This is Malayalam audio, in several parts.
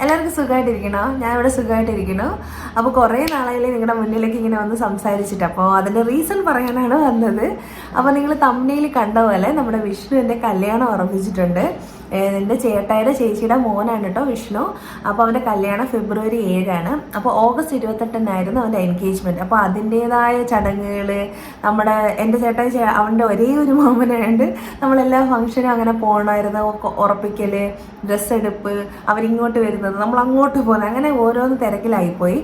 എല്ലാവർക്കും സുഖമായിട്ടിരിക്കണോ? ഞാൻ ഇവിടെ സുഖമായിട്ടിരിക്കണോ അപ്പോൾ കുറേ നാളായില്ലേ നിങ്ങളുടെ മുന്നിലേക്ക് ഇങ്ങനെ വന്ന് സംസാരിച്ചിട്ട്. അപ്പോൾ അതിന്റെ റീസൺ പറയാനാണ് വന്നത്. അപ്പോൾ നിങ്ങൾ തമ്മിയിൽ കണ്ട പോലെ നമ്മുടെ വിഷ്ണുവിന്റെ കല്യാണം ഉറപ്പിച്ചിട്ടുണ്ട്. എന്റെ ചേട്ടായുടെ ചേച്ചിയുടെ മോനാണ് കേട്ടോ വിഷ്ണു. അപ്പോൾ അവന്റെ കല്യാണം ഫെബ്രുവരി ഏഴാണ്. അപ്പോൾ ഓഗസ്റ്റ് ഇരുപത്തെട്ടിനായിരുന്നു അവന്റെ എൻഗേജ്മെന്റ് അപ്പോൾ അതിന്റേതായ ചടങ്ങുകൾ നമ്മുടെ എന്റെ ചേട്ടായി അവന്റെ ഒരേ ഒരു മോമനായതുകൊണ്ട് നമ്മളെല്ലാ ഫംഗ്ഷനും അങ്ങനെ പോകണമായിരുന്നു ഉറപ്പിക്കൽ ഡ്രസ്സ് എടുപ്പ് അവരിങ്ങോട്ട് വരുന്നത് നമ്മൾ അങ്ങോട്ട് പോകുന്നത് അങ്ങനെ ഓരോന്ന് തിരക്കിലായിപ്പോയി.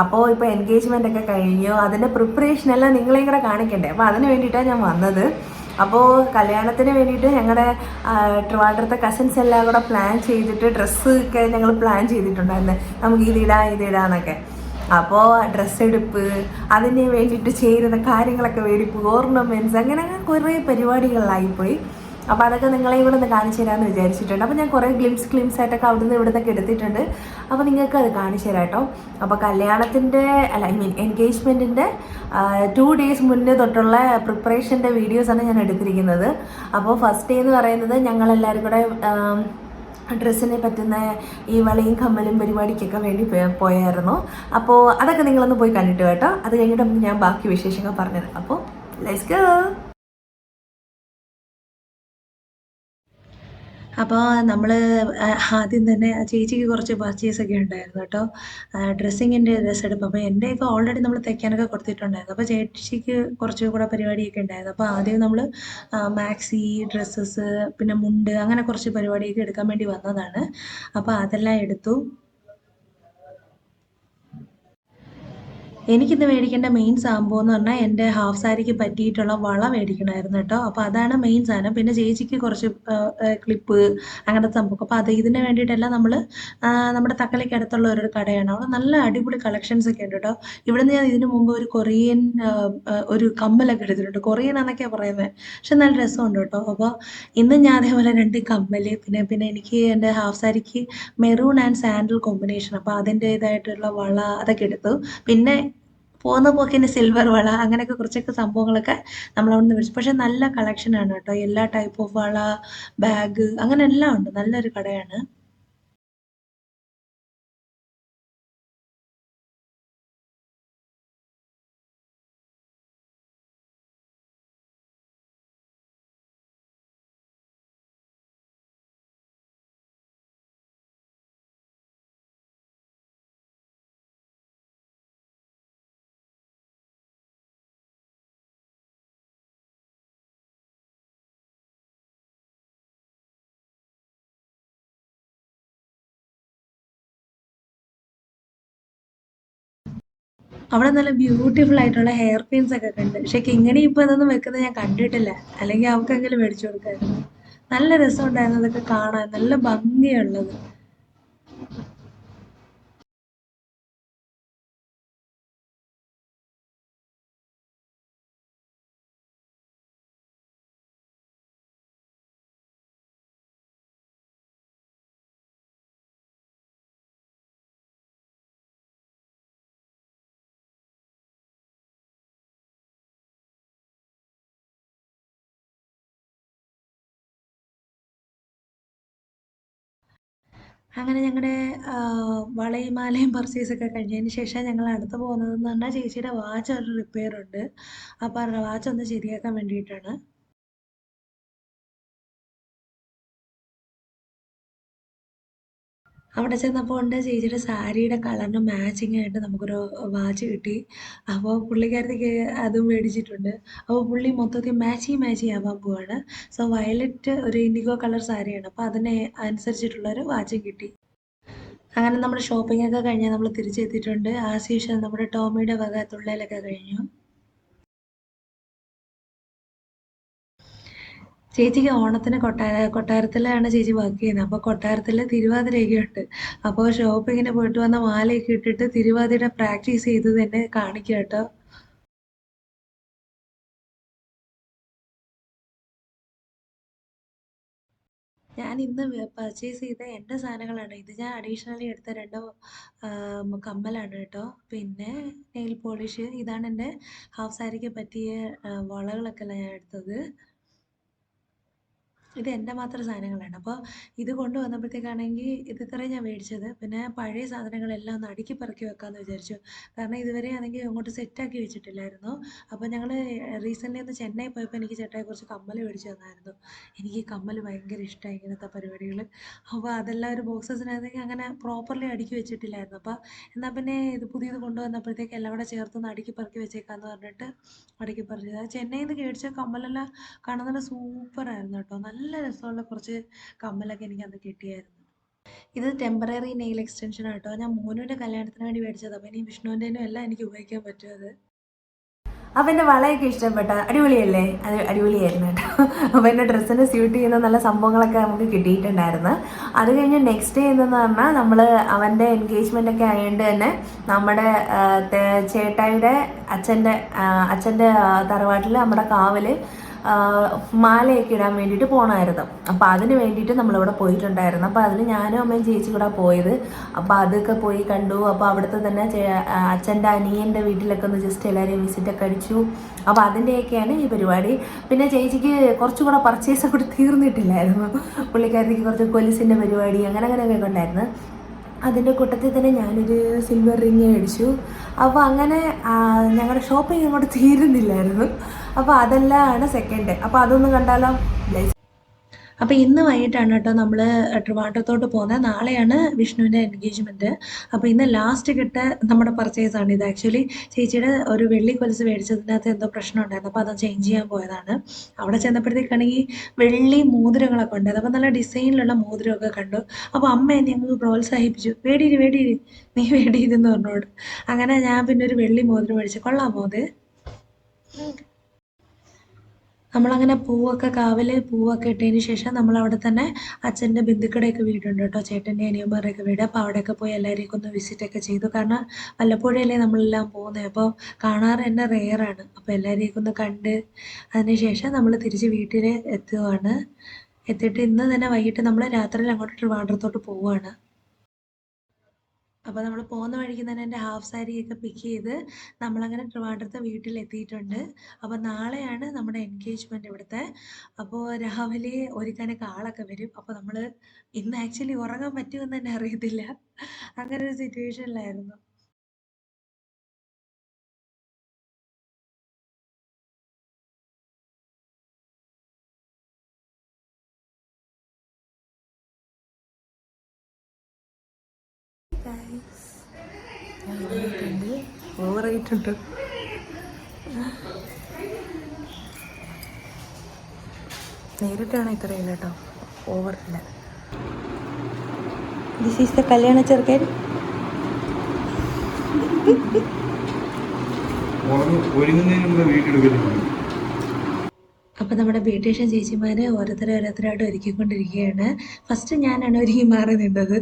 അപ്പോൾ ഇപ്പോൾ എൻഗേജ്മെന്റ് ഒക്കെ കഴിഞ്ഞു. അതിന്റെ പ്രിപ്പറേഷൻ എല്ലാം നിങ്ങളെയും കൂടെ കാണിക്കണ്ടേ? അപ്പോൾ അതിന് വേണ്ടിയിട്ടാണ് ഞാൻ വന്നത്. അപ്പോൾ കല്യാണത്തിന് വേണ്ടിയിട്ട് ഞങ്ങളുടെ ട്രിവാൻഡ്രത്തെ കസിൻസ് എല്ലാം കൂടെ പ്ലാൻ ചെയ്തിട്ട് ഡ്രസ്സ് ഒക്കെ ഞങ്ങൾ പ്ലാൻ ചെയ്തിട്ടുണ്ടായിരുന്നു. നമുക്ക് ഇതിടാം ഇതിടാന്നൊക്കെ അപ്പോൾ ഡ്രസ്സ് എടുപ്പ് അതിന് വേണ്ടിയിട്ട് ചേരുന്ന കാര്യങ്ങളൊക്കെ വേടിപ്പ് ഓർണമെന്റ്സ് അങ്ങനെ കുറേ പരിപാടികളിലായിപ്പോയി അപ്പോൾ അതൊക്കെ നിങ്ങളെ കൂടെ ഒന്ന് കാണിച്ചു തരാമെന്ന് വിചാരിച്ചിട്ടുണ്ട്. അപ്പോൾ ഞാൻ കുറേ ഗ്ലിംസ് ക്ലിംസ് ആയിട്ടൊക്കെ അവിടെ നിന്ന് ഇവിടെ നിന്നൊക്കെ എടുത്തിട്ടുണ്ട്. അപ്പോൾ നിങ്ങൾക്ക് അത് കാണിച്ചു തരാം കേട്ടോ. അപ്പോൾ കല്യാണത്തിന്റെ അല്ല ഐ മീൻ എൻഗേജ്മെന്റിന്റെ ടു ഡേയ്സ് മുന്നേ തൊട്ടുള്ള പ്രിപ്പറേഷന്റെ വീഡിയോസാണ് ഞാൻ എടുത്തിരിക്കുന്നത്. അപ്പോൾ ഫസ്റ്റ് ഡേ എന്ന് പറയുന്നത് ഞങ്ങളെല്ലാവരും കൂടെ ഡ്രസ്സിനെ പറ്റുന്ന ഈ വളയും കമ്മലും പരിപാടിക്കൊക്കെ വേണ്ടി പോയായിരുന്നു. അപ്പോൾ അതൊക്കെ നിങ്ങളൊന്ന് പോയി കണ്ടിട്ട് കേട്ടോ. അത് കഴിഞ്ഞിട്ട് ഞാൻ ബാക്കി വിശേഷങ്ങൾ പറഞ്ഞുതരാം. അപ്പോൾ ലെറ്റ്സ് ഗോ അപ്പോൾ നമ്മൾ ആദ്യം തന്നെ ചേച്ചിക്ക് കുറച്ച് പർച്ചേസ് ഒക്കെ ഉണ്ടായിരുന്നു കേട്ടോ. ഡ്രസ്സിങ്ങിന്റെ ഡ്രസ്സ് എടുപ്പ്. അപ്പോൾ എന്റെയൊക്കെ ഓൾറെഡി നമ്മൾ തയ്ക്കാനൊക്കെ കൊടുത്തിട്ടുണ്ടായിരുന്നു. അപ്പോൾ ചേച്ചിക്ക് കുറച്ച് കൂടെ പരിപാടിയൊക്കെ ഉണ്ടായിരുന്നു. അപ്പോൾ ആദ്യം നമ്മൾ മാക്സി ഡ്രസ്സസ് പിന്നെ മുണ്ട് അങ്ങനെ കുറച്ച് പരിപാടിയൊക്കെ എടുക്കാൻ വേണ്ടി വന്നതാണ്. അപ്പോൾ അതെല്ലാം എടുത്തു. എനിക്കിന്ന് മേടിക്കേണ്ട മെയിൻ സംഭവം എന്ന് പറഞ്ഞാൽ എന്റെ ഹാഫ് സാരിക്ക് പറ്റിയിട്ടുള്ള വള മേടിക്കണമായിരുന്നു കേട്ടോ. അപ്പോൾ അതാണ് മെയിൻ സാധനം. പിന്നെ ചേച്ചിക്ക് കുറച്ച് ക്ലിപ്പ് അങ്ങനത്തെ സംഭവം. അപ്പോൾ അത് ഇതിന് വേണ്ടിയിട്ടെല്ലാം നമ്മൾ നമ്മുടെ തക്കലയ്ക്ക് അടുത്തുള്ള ഒരു കടയാണ്. അവിടെ നല്ല അടിപൊളി കളക്ഷൻസ് ഒക്കെ ഉണ്ട് കേട്ടോ. ഇവിടുന്ന് ഞാൻ ഇതിനു മുമ്പ് ഒരു കൊറിയൻ ഒരു കമ്മലൊക്കെ എടുത്തിട്ടുണ്ട്. കൊറിയൻ എന്നൊക്കെയാണ് പറയുന്നത് പക്ഷെ നല്ല രസമുണ്ട് കേട്ടോ. അപ്പോൾ ഇന്ന് ഞാൻ അതേപോലെ രണ്ട് കമ്മൽ പിന്നെ പിന്നെ എനിക്ക് എന്റെ ഹാഫ് സാരിക്ക് മെറൂൺ ആൻഡ് സാൻഡൽ കോമ്പിനേഷൻ അപ്പോൾ അതിന്റേതായിട്ടുള്ള വള അതൊക്കെ എടുത്തു. പിന്നെ പോകുന്ന പോക്കിന് സിൽവർ വള അങ്ങനെയൊക്കെ കുറച്ചൊക്കെ സംഭവങ്ങളൊക്കെ നമ്മൾ അവിടെ നിന്ന് മേടിച്ചു. പക്ഷെ നല്ല കളക്ഷനാണ് കേട്ടോ. എല്ലാ ടൈപ്പ് ഓഫ് വള ബാഗ് അങ്ങനെ എല്ലാം ഉണ്ട്. നല്ലൊരു കടയാണ്. അവിടെ നല്ല ബ്യൂട്ടിഫുൾ ആയിട്ടുള്ള ഹെയർ പിൻസ് ഒക്കെ കണ്ട്. പക്ഷെ കിങ്ങിണി ഇപ്പൊ ഇതൊന്നും വെക്കുന്നത് ഞാൻ കണ്ടിട്ടില്ല. അല്ലെങ്കിൽ അവൾക്കെങ്കിലും മേടിച്ചു കൊടുക്കായിരുന്നു. നല്ല രസമുണ്ടായിരുന്നു അതൊക്കെ കാണാൻ. നല്ല ഭംഗിയുള്ളത്. അങ്ങനെ ഞങ്ങളുടെ വളയും മാലയും പർച്ചേസ് ഒക്കെ കഴിഞ്ഞതിന് ശേഷം ഞങ്ങൾ അടുത്ത് പോകുന്നതെന്ന് പറഞ്ഞാൽ ചേച്ചിയുടെ വാച്ച് ഒരു റിപ്പയർ ഉണ്ട്. അപ്പോൾ വാച്ച് ഒന്ന് ശരിയാക്കാൻ വേണ്ടിയിട്ടാണ്. അവിടെ ചെന്നപ്പോൾ ഉണ്ട് ചേച്ചിയുടെ സാരിയുടെ കളറിന് മാച്ചിങ് ആയിട്ട് നമുക്കൊരു വാച്ച് കിട്ടി. അപ്പോൾ പുള്ളിക്കാരത്തേക്ക് അതും മേടിച്ചിട്ടുണ്ട്. അപ്പോൾ പുള്ളി മൊത്തത്തിൽ മാച്ചിങ് മാച്ചി ആവാൻ പോവാണ്. സോ വയലറ്റ് ഒരു ഇൻഡിഗോ കളർ സാരിയാണ്. അപ്പോൾ അതിന് അനുസരിച്ചിട്ടുള്ളൊരു വാച്ച് കിട്ടി. അങ്ങനെ നമ്മുടെ ഷോപ്പിംഗ് ഒക്കെ കഴിഞ്ഞ് നമ്മൾ തിരിച്ചെത്തിയിട്ടുണ്ട്. ആസ് യൂഷ്വൽ നമ്മുടെ ടോമിയുടെ വക തുള്ളലൊക്കെ കഴിഞ്ഞു. ചേച്ചിക്ക് ഓണത്തിന് കൊട്ടാര കൊട്ടാരത്തിലാണ് ചേച്ചി വർക്ക് ചെയ്യുന്നത്. അപ്പോൾ കൊട്ടാരത്തിൽ തിരുവാതിരയൊക്കെ ഉണ്ട് അപ്പോൾ ഷോപ്പിങ്ങിന് പോയിട്ട് വന്ന മാലയൊക്കെ ഇട്ടിട്ട് തിരുവാതിര പ്രാക്ടീസ് ചെയ്ത് തന്നെ കാണിക്കുക കേട്ടോ ഞാൻ ഇന്ന് പർച്ചേസ് ചെയ്ത എന്റെ സാധനങ്ങളാണ്. ഇത് ഞാൻ അഡീഷണലി എടുത്ത രണ്ട് കമ്മലാണ് കേട്ടോ പിന്നെ നെയിൽ പോളിഷ് ഇതാണ് എന്റെ ഹാഫ് സാരിക്ക് പറ്റിയ വളകളൊക്കെ ഞാൻ എടുത്തത്. ഇത് എന്റെ മാത്രം സാധനങ്ങളാണ്. അപ്പോൾ ഇത് കൊണ്ടുവന്നപ്പോഴത്തേക്കാണെങ്കിൽ ഇത് ഇത്രയും ഞാൻ മേടിച്ചത്. പിന്നെ പഴയ സാധനങ്ങളെല്ലാം ഒന്ന് അടുക്കി പറക്കി വെക്കാമെന്ന് വിചാരിച്ചു. കാരണം ഇതുവരെ ആണെങ്കിൽ അങ്ങോട്ട് സെറ്റാക്കി വെച്ചിട്ടില്ലായിരുന്നു. അപ്പോൾ ഞങ്ങൾ റീസെന്റ്ലി ഒന്ന് ചെന്നൈ പോയപ്പോൾ എനിക്ക് ചേട്ടായി കുറച്ച് കമ്മൽ മേടിച്ച് തന്നായിരുന്നു. എനിക്ക് കമ്മൽ ഭയങ്കര ഇഷ്ടമായി ഇങ്ങനത്തെ പരിപാടികൾ അപ്പോൾ അതെല്ലാം ഒരു ബോക്സസിനകത്തേക്ക് അങ്ങനെ പ്രോപ്പർലി അടുക്കി വെച്ചിട്ടില്ലായിരുന്നു. അപ്പോൾ എന്നാൽ പിന്നെ ഇത് പുതിയത് കൊണ്ടുവന്നപ്പോഴത്തേക്ക് എല്ലാം കൂടെ ചേർത്തൊന്ന് അടുക്കി പറക്കി വെച്ചേക്കാന്ന് പറഞ്ഞിട്ട് അടുക്കി പറിച്ചത് ചെന്നൈയിൽ നിന്ന് കേടിച്ച കമ്മലെല്ലാം കാണുന്നത് സൂപ്പറായിരുന്നു കേട്ടോ. നല്ല രസമുള്ള കുറച്ച് കമ്മലൊക്കെ എനിക്ക് അന്ന് കിട്ടിയായിരുന്നു. ഇത് ടെമ്പററി നെയിൽ എക്സ്റ്റൻഷൻ ആട്ടോ ഞാൻ മോനുവിന്റെ കല്യാണത്തിന് വേണ്ടി മേടിച്ചത്. അപ്പം ഇനി വിഷ്ണുവിന്റെനും എല്ലാം എനിക്ക് ഉപയോഗിക്കാൻ പറ്റും അത്. അപ്പം എന്റെ വളയൊക്കെ ഇഷ്ടപ്പെട്ട അടിപൊളിയല്ലേ? അത് അടിപൊളിയായിരുന്നു കേട്ടോ. അപ്പോൾ എന്റെ ഡ്രസ്സിന് സ്യൂട്ട് ചെയ്യുന്ന നല്ല സംഭവങ്ങളൊക്കെ നമുക്ക് കിട്ടിയിട്ടുണ്ടായിരുന്നു. അത് കഴിഞ്ഞ് നെക്സ്റ്റ് ഡേ എന്ന് പറഞ്ഞാൽ നമ്മൾ അവന്റെ എൻഗേജ്മെന്റ് ഒക്കെ ആയതുകൊണ്ട് തന്നെ നമ്മുടെ ചേട്ടായിയുടെ അച്ഛന്റെ അച്ഛന്റെ തറവാട്ടിൽ നമ്മുടെ കാവൽ ആ, മാലയൊക്കെ ഇടാൻ വേണ്ടിയിട്ട് പോകണമായിരുന്നു അപ്പോൾ അതിന് വേണ്ടിയിട്ട് നമ്മളിവിടെ പോയിട്ടുണ്ടായിരുന്നു. അപ്പോൾ അതിന് ഞാനും അമ്മയും ചേച്ചി കൂടെ പോയത്. അപ്പോൾ അതൊക്കെ പോയി കണ്ടു. അപ്പോൾ അവിടുത്തെ തന്നെ അച്ഛന്റെ അനിയന്റെ വീട്ടിലൊക്കെ ഒന്ന് ജസ്റ്റ് എല്ലാവരെയും വിസിറ്റൊക്കെ അടിച്ചു. അപ്പോൾ അതിന്റെയൊക്കെയാണ് ഈ പരിപാടി. പിന്നെ ചേച്ചിക്ക് കുറച്ചും കൂടെ പർച്ചേസ് കൂടി തീർന്നിട്ടില്ലായിരുന്നു. പുള്ളിക്കാരത്തേക്ക് കുറച്ച് കൊലിസിന്റെ പരിപാടി അങ്ങനെ അങ്ങനെയൊക്കെ ഉണ്ടായിരുന്നു. അതിന്റെ കൂട്ടത്തിൽ തന്നെ ഞാനൊരു സിൽവർ റിങ് മേടിച്ചു. അപ്പോൾ അങ്ങനെ ഞങ്ങളുടെ ഷോപ്പിംഗ് അങ്ങോട്ട് തീരുന്നില്ലായിരുന്നു. അപ്പോൾ അതെല്ലാം സെക്കൻഡ് അപ്പോൾ അതൊന്ന് കണ്ടാലോ? അപ്പോൾ ഇന്ന് വൈകിട്ടാണ് കേട്ടോ നമ്മൾ ട്രിവാൻഡ്രത്തോട്ട് പോകുന്നത് നാളെയാണ് വിഷ്ണുവിന്റെ എൻഗേജ്മെന്റ് അപ്പോൾ ഇന്ന് ലാസ്റ്റ് കിട്ട നമ്മുടെ പർച്ചേസ് ആണ് ഇത്. ആക്ച്വലി ചേച്ചിയുടെ ഒരു വെള്ളി കൊലുസ് മേടിച്ചതിനകത്ത് എന്തോ പ്രശ്നം ഉണ്ടായിരുന്നു. അപ്പോൾ അത് ചേഞ്ച് ചെയ്യാൻ പോയതാണ്. അവിടെ ചെന്നപ്പോഴത്തേക്കാണെങ്കിൽ വെള്ളി മോതിരങ്ങളൊക്കെ ഉണ്ട്. അപ്പോൾ നല്ല ഡിസൈനിലുള്ള മോതിരമൊക്കെ കണ്ടു. അപ്പോൾ അമ്മ എന്നെ ഞങ്ങൾക്ക് പ്രോത്സാഹിപ്പിച്ചു. വേടിയിരി വേടിയിരി. നീ വേടിയിരുന്ന് പറഞ്ഞോട്. അങ്ങനെ ഞാൻ പിന്നെ ഒരു വെള്ളി മോതിരം മേടിച്ചു. കൊള്ളാമോ അത്? നമ്മളങ്ങനെ പൂവൊക്കെ കാവിൽ പൂവൊക്കെ ഇട്ടതിന് ശേഷം നമ്മൾ അവിടെ തന്നെ അച്ഛന്റെ ബന്ധുക്കളുടെയൊക്കെ വീടുണ്ട് കേട്ടോ. ചേട്ടന്റെ അനിയന്മാരുടെയൊക്കെ വീട്. അപ്പോൾ അവിടെയൊക്കെ പോയി എല്ലാവരെയൊക്കെ ഒന്ന് വിസിറ്റ് ഒക്കെ ചെയ്തു. കാരണം വല്ലപ്പോഴല്ലേ നമ്മളെല്ലാം പോകുന്നത്. അപ്പോൾ കാണാറ് തന്നെ റെയറാണ് അപ്പോൾ എല്ലാവരെയൊക്കെ ഒന്ന് കണ്ട് അതിന് ശേഷം നമ്മൾ തിരിച്ച് വീട്ടിൽ എത്തുകയാണ് എത്തിയിട്ട് ഇന്ന് തന്നെ വൈകിട്ട് നമ്മൾ രാത്രിയിൽ അങ്ങോട്ട് ട്രിവാൻഡ്രത്തോട്ട് പോവുകയാണ്. അപ്പോൾ നമ്മൾ പോകുന്ന വഴിക്ക് തന്നെ എന്റെ ഹാഫ് സാരിയൊക്കെ പിക്ക് ചെയ്ത് നമ്മളങ്ങനെ ട്രിവാൻഡ്രത്തെ വീട്ടിലെത്തിയിട്ടുണ്ട്. അപ്പോൾ നാളെയാണ് നമ്മുടെ എൻഗേജ്മെന്റ് ഇവിടുത്തെ. അപ്പോൾ രാവിലെ ഒരുക്കാനൊക്കെ ആളൊക്കെ വരും. അപ്പോൾ നമ്മൾ ഇന്ന് ആക്ച്വലി ഉറങ്ങാൻ പറ്റുമെന്ന് തന്നെ അറിയത്തില്ല. അങ്ങനെ ഒരു സിറ്റുവേഷനിലായിരുന്നു ഓവറായിട്ടുണ്ട്. നേരിട്ടാണ് ഇത്രയില്ല കേട്ടോ. ഓവറില്ല ദിസ് ഈസ് ദ കല്യാണ ചെറുക്കൻ അപ്പം നമ്മുടെ ബ്യൂട്ടീഷ്യൻ ചേച്ചിമാരെ ഓരോരുത്തരെ ഓരോരുത്തരായിട്ട് ഒരുക്കിക്കൊണ്ടിരിക്കുകയാണ്. ഫസ്റ്റ് ഞാനാണ് ഒരുങ്ങി മാറി നിന്നത്.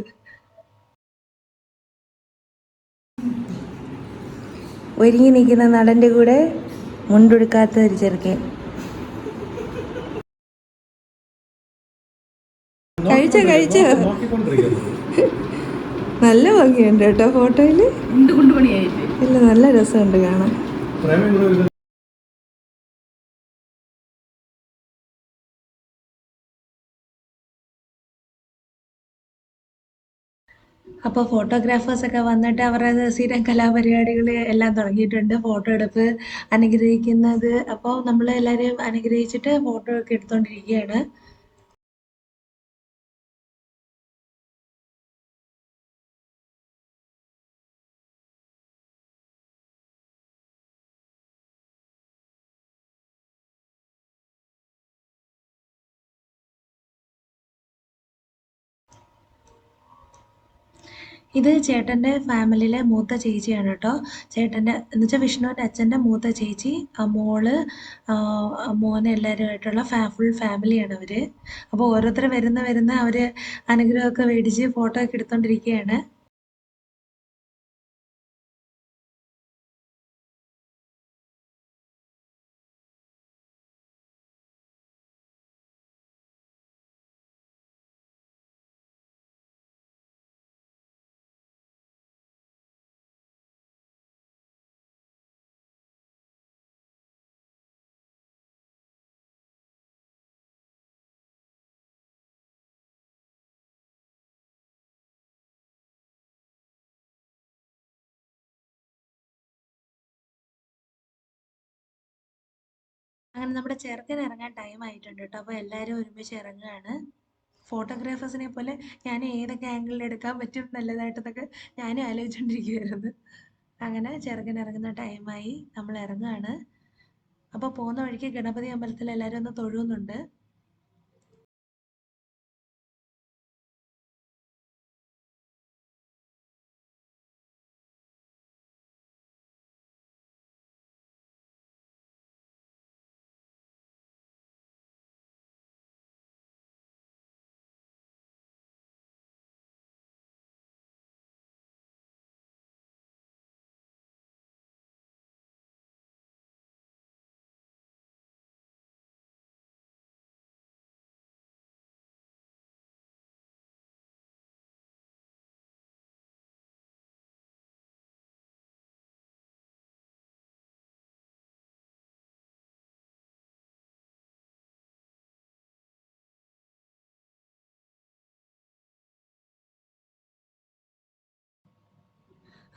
ഒരുങ്ങി നിൽക്കുന്ന നടന്റെ കൂടെ മുണ്ടുടുക്കാത്ത ഒരു ചെറുക്കൻ. കഴിച്ചോ കഴിച്ചോ? നല്ല ഭംഗിയുണ്ട് കേട്ടോ ഫോട്ടോയിൽ. ഇല്ല നല്ല രസമുണ്ട് കാണാൻ. അപ്പോൾ ഫോട്ടോഗ്രാഫേഴ്സൊക്കെ വന്നിട്ട് അവരുടെ സ്ഥിരം കലാപരിപാടികൾ എല്ലാം തുടങ്ങിയിട്ടുണ്ട്. ഫോട്ടോ എടുപ്പ് അനുഗ്രഹിക്കുന്നത്. അപ്പോൾ നമ്മൾ എല്ലാവരെയും അനുഗ്രഹിച്ചിട്ട് ഫോട്ടോ ഒക്കെ എടുത്തുകൊണ്ടിരിക്കുകയാണ് ഇത് ചേട്ടന്റെ ഫാമിലിയിലെ മൂത്ത ചേച്ചിയാണ് കേട്ടോ ചേട്ടന്റെ എന്ന് വെച്ചാൽ വിഷ്ണുവിന്റെ അച്ഛന്റെ മൂത്ത ചേച്ചി മോൾ മോന് എല്ലാവരുമായിട്ടുള്ള ഫാ ഫുൾ ഫാമിലിയാണ് അവർ അപ്പോൾ ഓരോരുത്തർ വരുന്ന വരുന്ന അവർ അനുഗ്രഹമൊക്കെ മേടിച്ച് ഫോട്ടോ ഒക്കെ എടുത്തുകൊണ്ടിരിക്കുകയാണ് അങ്ങനെ നമ്മുടെ ചെറുക്കൻ ഇറങ്ങാൻ ടൈം ആയിട്ടുണ്ട് കേട്ടോ അപ്പോൾ എല്ലാവരും ഒരുമിച്ച് ഇറങ്ങുകയാണ്. ഫോട്ടോഗ്രാഫേഴ്സിനെ പോലെ ഞാൻ ഏതൊക്കെ ആംഗിളിൽ എടുക്കാൻ പറ്റും നല്ലതായിട്ടെന്നൊക്കെ ഞാനും ആലോചിച്ചുകൊണ്ടിരിക്കുകയായിരുന്നു അങ്ങനെ ചെറുക്കൻ ഇറങ്ങുന്ന ടൈമായി നമ്മൾ ഇറങ്ങുകയാണ്. അപ്പോൾ പോകുന്ന വഴിക്ക് ഗണപതി അമ്പലത്തിൽ എല്ലാവരും ഒന്ന് തൊഴുന്നുണ്ട്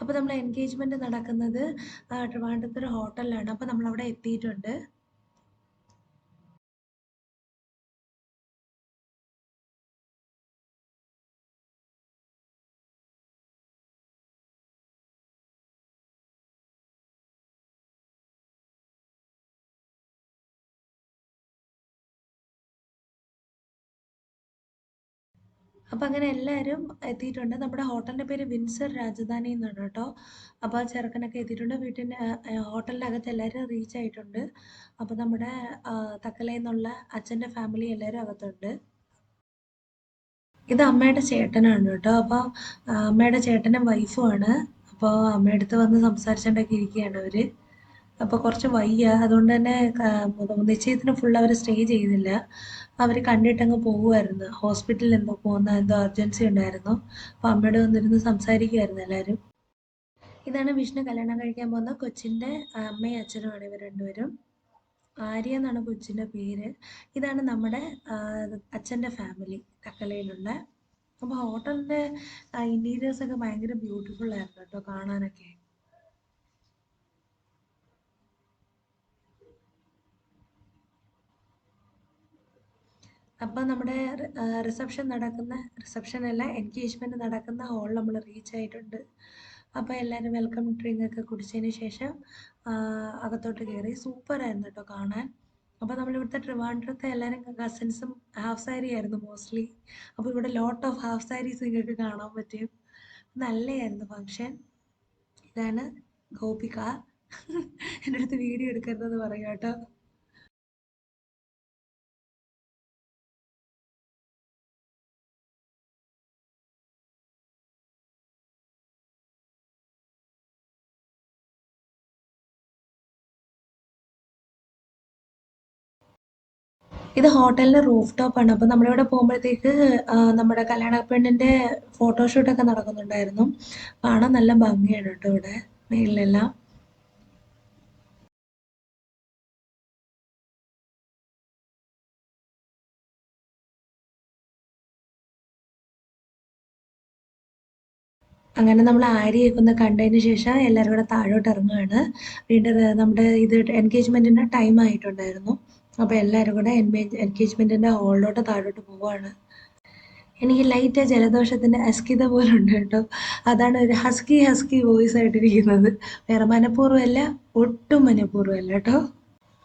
അപ്പോൾ നമ്മുടെ എൻഗേജ്മെന്റ് നടക്കുന്നത് ആ, ട്രിവാൻഡ്രത്ത് ഒരു ഹോട്ടലിലാണ് അപ്പോൾ നമ്മളവിടെ എത്തിയിട്ടുണ്ട്. അപ്പോൾ അങ്ങനെ എല്ലാവരും എത്തിയിട്ടുണ്ട്. നമ്മുടെ ഹോട്ടലിന്റെ പേര് വിൻസർ രാജധാനി എന്നാണ് കേട്ടോ. അപ്പോൾ ആ ചെറുക്കനൊക്കെ എത്തിയിട്ടുണ്ട്. വീട്ടിന്റെ ഹോട്ടലിന്റെ അകത്ത് എല്ലാവരും റീച്ച് ആയിട്ടുണ്ട്. അപ്പോൾ നമ്മുടെ തക്കലയിൽ നിന്നുള്ള അച്ഛന്റെ ഫാമിലി എല്ലാവരും അകത്തുണ്ട്. ഇത് അമ്മയുടെ ചേട്ടനാണ് കേട്ടോ. അപ്പോൾ അമ്മയുടെ ചേട്ടനും ആണ്. അപ്പോൾ അമ്മയുടെ അടുത്ത് വന്ന് സംസാരിച്ചുകൊണ്ടൊക്കെ ഇരിക്കുകയാണ് അവർ അപ്പോൾ കുറച്ച് വയ്യ. അതുകൊണ്ട് തന്നെ നിശ്ചയത്തിന് ഫുൾ അവർ സ്റ്റേ ചെയ്തില്ല. അവർ കണ്ടിട്ടങ്ങ് പോകുമായിരുന്നു ഹോസ്പിറ്റലിൽ എന്തോ പോകുന്ന എന്തോ അർജൻസി ഉണ്ടായിരുന്നു. അപ്പോൾ അമ്മയോട് വന്നിരുന്ന് സംസാരിക്കുമായിരുന്നു എല്ലാവരും ഇതാണ് വിഷ്ണു കല്യാണം കഴിക്കാൻ പോകുന്ന കൊച്ചിന്റെ അമ്മയും അച്ഛനുമാണ് ഇവർ രണ്ടുപേരും. ആര്യ എന്നാണ് കൊച്ചിന്റെ പേര്. ഇതാണ് നമ്മുടെ അച്ഛന്റെ ഫാമിലി തക്കലയിലുള്ള അപ്പോൾ ഹോട്ടലിന്റെ ഇന്റീരിയേഴ്സ് ഒക്കെ ഭയങ്കര ബ്യൂട്ടിഫുൾ ആയിരുന്നു കേട്ടോ കാണാനൊക്കെ. അപ്പം നമ്മുടെ റിസപ്ഷൻ നടക്കുന്ന റിസപ്ഷൻ അല്ല എൻഗേജ്മെന്റ് നടക്കുന്ന ഹോൾ നമ്മൾ റീച്ച് ആയിട്ടുണ്ട്. അപ്പോൾ എല്ലാവരും വെൽക്കം ഡ്രിങ്ക് ഒക്കെ കുടിച്ചതിന് ശേഷം അകത്തോട്ട് കയറി സൂപ്പറായിരുന്നു കേട്ടോ കാണാൻ. അപ്പോൾ നമ്മളിവിടുത്തെ ട്രിവാൻഡ്രത്തെ എല്ലാവരും കസിൻസും ഹാഫ് സാരി ആയിരുന്നു മോസ്റ്റ്ലി അപ്പോൾ ഇവിടെ ലോട്ട് ഓഫ് ഹാഫ് സാരീസ് നിങ്ങൾക്ക് കാണാൻ പറ്റും. നല്ലതായിരുന്നു ഫങ്ഷൻ ഇതാണ് ഗോപിക. എന്റെ അടുത്ത് വീഡിയോ എടുക്കരുതെന്ന് പറയാം കേട്ടോ. ഇത് ഹോട്ടലിന്റെ റൂഫ് ടോപ്പ് ആണ്. അപ്പോൾ നമ്മളിവിടെ പോകുമ്പോഴത്തേക്ക് നമ്മുടെ കല്യാണ പെണ്ണിന്റെ ഫോട്ടോഷൂട്ട് ഒക്കെ നടക്കുന്നുണ്ടായിരുന്നു. കാണാൻ നല്ല ഭംഗിയാണ് കേട്ടോ ഇവിടെ മേളിലെല്ലാം. അങ്ങനെ നമ്മൾ ആര്യയൊക്കെ ഒന്ന് കണ്ടതിന് ശേഷം എല്ലാവരും കൂടെ താഴോട്ട് ഇറങ്ങുകയാണ്. വീണ്ടും നമ്മുടെ ഇത് എൻഗേജ്മെന്റിന്റെ ടൈം ആയിട്ടുണ്ടായിരുന്നു. അപ്പോൾ എല്ലാവരും കൂടെ എൻഗേജ്മെന്റിന്റെ ഹോളിലോട്ട് താഴോട്ട് പോവുകയാണ് എനിക്ക് ലൈറ്റ് ജലദോഷത്തിന്റെ അസ്കിത പോലെ ഉണ്ട് കേട്ടോ. അതാണ് ഒരു ഹസ്കി ഹസ്കി വോയിസ് ആയിട്ടിരിക്കുന്നത്. വേറെ മനഃപൂർവമല്ല ഒട്ടും മനഃപൂർവമല്ല കേട്ടോ.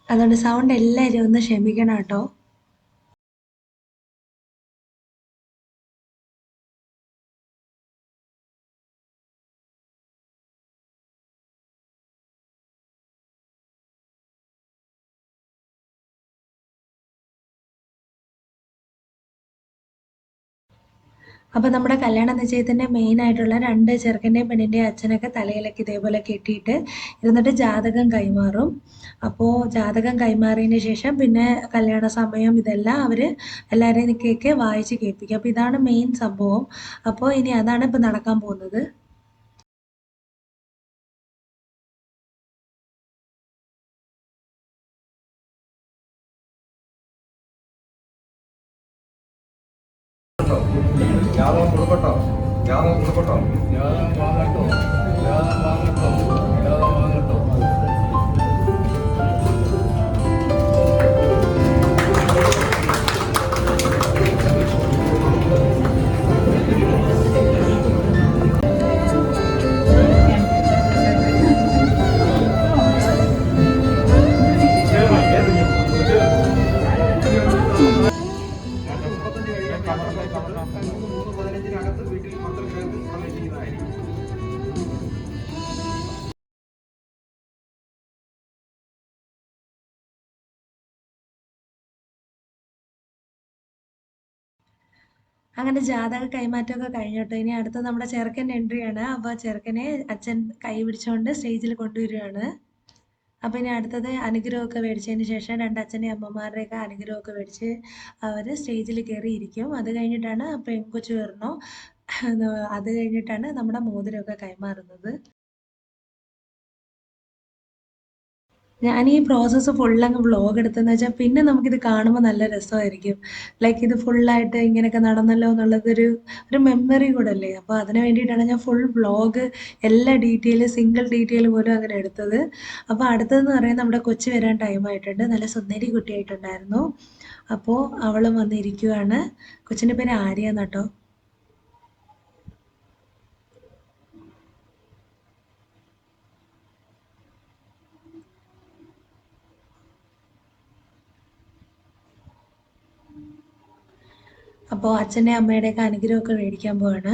അതുകൊണ്ട് സൗണ്ട് എല്ലാവരും ഒന്ന് ക്ഷമിക്കണം കേട്ടോ. അപ്പോൾ നമ്മുടെ കല്യാണ നിശ്ചയത്തിന്റെ മെയിൻ ആയിട്ടുള്ള രണ്ട് ചെറുക്കന്റെയും പെണ്ണിന്റെ അച്ഛനൊക്കെ തലയിലൊക്കെ ഇതേപോലെ കെട്ടിയിട്ട് ഇരുന്നിട്ട് ജാതകം കൈമാറും. അപ്പോൾ ജാതകം കൈമാറിയതിന് ശേഷം പിന്നെ കല്യാണ സമയം ഇതെല്ലാം അവർ എല്ലാവരെയും നിൽക്കുകയൊക്കെ വായിച്ച് കേൾപ്പിക്കും. അപ്പോൾ ഇതാണ് മെയിൻ സംഭവം. അപ്പോൾ ഇനി അതാണ് ഇപ്പോൾ നടക്കാൻ പോകുന്നത്. അങ്ങനെ ജാതക കൈമാറ്റമൊക്കെ കഴിഞ്ഞിട്ട്. ഇനി അടുത്ത നമ്മുടെ ചെറുക്കന്റെ എൻട്രിയാണ് അപ്പോൾ ചെറുക്കനെ അച്ഛൻ കൈ പിടിച്ചുകൊണ്ട് സ്റ്റേജിൽ കൊണ്ടുവരികയാണ്. അപ്പോൾ ഇനി അടുത്തത് അനുഗ്രഹമൊക്കെ മേടിച്ചതിന് ശേഷം രണ്ട് അച്ഛന്റെ അമ്മമാരുടെയൊക്കെ അനുഗ്രഹമൊക്കെ മേടിച്ച് അവർ സ്റ്റേജിൽ കയറിയിരിക്കും. അത് കഴിഞ്ഞിട്ടാണ് പെൺകൊച്ചു വരണോ അത് കഴിഞ്ഞിട്ടാണ് നമ്മുടെ മോതിരമൊക്കെ കൈമാറുന്നത്. ഞാൻ ഈ പ്രോസസ്സ് ഫുള്ളങ്ങ് വ്ളോഗ് എടുത്തെന്ന് വെച്ചാൽ പിന്നെ നമുക്കിത് കാണുമ്പോൾ നല്ല രസമായിരിക്കും. ലൈക്ക് ഇത് ഫുള്ളായിട്ട് ഇങ്ങനെയൊക്കെ നടന്നല്ലോ എന്നുള്ളതൊരു ഒരു മെമ്മറി കൂടെ അല്ലേ അപ്പോൾ അതിന് വേണ്ടിയിട്ടാണ് ഞാൻ ഫുൾ വ്ളോഗ് എല്ലാ ഡീറ്റെയിൽ സിംഗിൾ ഡീറ്റെയിൽ പോലും അങ്ങനെ എടുത്തത്. അപ്പോൾ അടുത്തതെന്ന് പറയുന്നത് നമ്മുടെ കൊച്ചു വരാൻ ടൈമായിട്ടുണ്ട് നല്ല സുന്ദരി കുട്ടിയായിട്ടുണ്ടായിരുന്നു. അപ്പോൾ അവളും വന്നിരിക്കുവാണ്. കൊച്ചിന്റെ പേര് ആര്യ എന്നാട്ടോ അപ്പോൾ അച്ഛന്റെ അമ്മയുടെയൊക്കെ അനുഗ്രഹമൊക്കെ മേടിക്കാൻ പോവാണ്.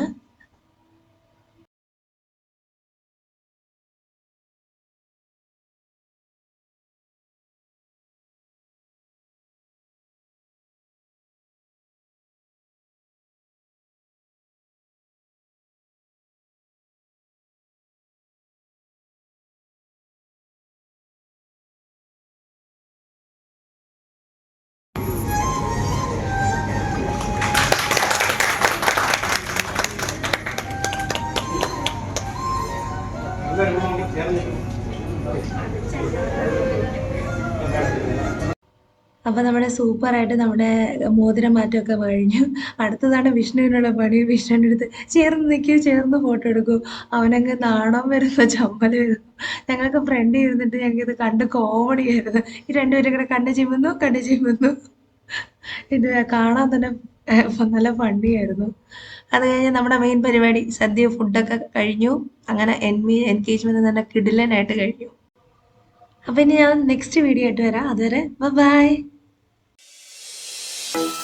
അപ്പോൾ നമ്മുടെ സൂപ്പറായിട്ട് നമ്മുടെ മോതിരം മാറ്റമൊക്കെ കഴിഞ്ഞു. അടുത്തതാണ് വിഷ്ണുവിനുള്ള പണി. വിഷ്ണുവിന്റെ അടുത്ത് ചേർന്ന് നിൽക്കൂ ചേർന്ന് ഫോട്ടോ എടുക്കൂ. അവനങ്ങ് നാണം വരുന്ന ചമ്മൽ വരുന്നു ഞങ്ങൾക്ക് ഫ്രണ്ട് ഇരുന്നിട്ട് ഞങ്ങൾക്ക് ഇത് കണ്ട് കോമഡി ആയിരുന്നു. ഈ രണ്ടുപേരും കൂടെ കണ്ണ് ചിമ്മുന്നു കണ്ണ് ചിമ്മുന്നു. ഇത് കാണാൻ തന്നെ നല്ല ഫണ്ടിയായിരുന്നു അത് കഴിഞ്ഞ് നമ്മുടെ മെയിൻ പരിപാടി സദ്യ ഫുഡൊക്കെ കഴിഞ്ഞു. അങ്ങനെ എൻമി എൻഗേജ്മെന്റ് തന്നെ കിടിലനായിട്ട് കഴിഞ്ഞു. അപ്പോൾ ഇനി ഞാൻ നെക്സ്റ്റ് വീഡിയോ ആയിട്ട് വരാം. അതുവരെ ബൈ Thank you.